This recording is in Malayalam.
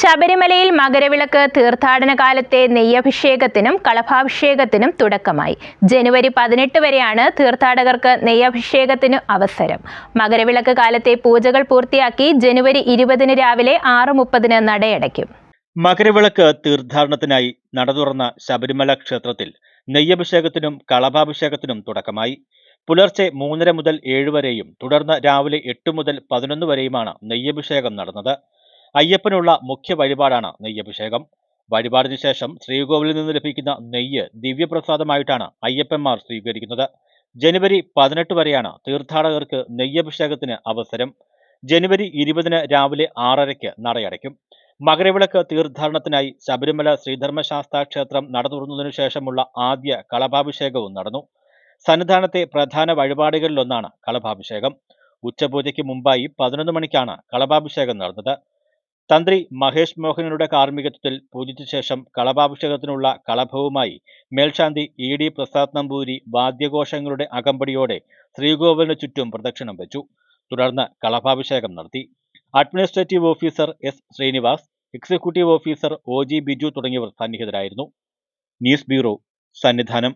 ശബരിമലയിൽ മകരവിളക്ക് തീർത്ഥാടന കാലത്തെ നെയ്യഭിഷേകത്തിനും കളഭാഭിഷേകത്തിനും തുടക്കമായി. ജനുവരി പതിനെട്ട് വരെയാണ് തീർത്ഥാടകർക്ക് നെയ്യഭിഷേകത്തിന് അവസരം. മകരവിളക്ക് കാലത്തെ പൂജകൾ പൂർത്തിയാക്കി ജനുവരി ഇരുപതിന് രാവിലെ ആറ് മുപ്പതിന് നടയടയ്ക്കും. മകരവിളക്ക് തീർത്ഥാടനത്തിനായി നട തുറന്ന ശബരിമല ക്ഷേത്രത്തിൽ നെയ്യഭിഷേകത്തിനും കളഭാഭിഷേകത്തിനും തുടക്കമായി. പുലർച്ചെ മൂന്നര മുതൽ ഏഴ് വരെയും തുടർന്ന് രാവിലെ എട്ട് മുതൽ പതിനൊന്ന് വരെയുമാണ് നെയ്യഭിഷേകം നടന്നത്. അയ്യപ്പനുള്ള മുഖ്യ വഴിപാടാണ് നെയ്യഭിഷേകം. വഴിപാടിന് ശേഷം ശ്രീകോവിലിൽ നിന്ന് ലഭിക്കുന്ന നെയ്യ് ദിവ്യപ്രസാദമായിട്ടാണ് അയ്യപ്പന്മാർ സ്വീകരിക്കുന്നത്. ജനുവരി പതിനെട്ട് വരെയാണ് തീർത്ഥാടകർക്ക് നെയ്യഭിഷേകത്തിന് അവസരം. ജനുവരി ഇരുപതിന് രാവിലെ ആറരയ്ക്ക് നടയടയ്ക്കും. മകരവിളക്ക് തീർത്ഥാടനത്തിനായി ശബരിമല ശ്രീധർമ്മശാസ്താ ക്ഷേത്രം നട തുറന്നതിനു ശേഷമുള്ള ആദ്യ കളഭാഭിഷേകവും നടന്നു. സന്നിധാനത്തെ പ്രധാന വഴിപാടുകളിലൊന്നാണ് കളഭാഭിഷേകം. ഉച്ചപൂജയ്ക്ക് മുമ്പായി പതിനൊന്ന് മണിക്കാണ് കളഭാഭിഷേകം നടന്നത്. തന്ത്രി മഹേഷ് മോഹനയുടെ കാർമ്മികത്വത്തിൽ പൂജിച്ച ശേഷം കളഭാഭിഷേകത്തിനുള്ള കളഭവുമായി മേൽശാന്തി ഇ ഡി പ്രസാദ് നമ്പൂരി വാദ്യഘോഷങ്ങളുടെ അകമ്പടിയോടെ ശ്രീകോവിലിന് ചുറ്റും പ്രദക്ഷിണം വെച്ചു. തുടർന്ന് കളഭാഭിഷേകം നടത്തി. Administrative officer S Srinivas executive officer O G Biju തുടങ്ങിയവർ സന്നിഹിതരായിരുന്നു. News bureau Sannidhanam.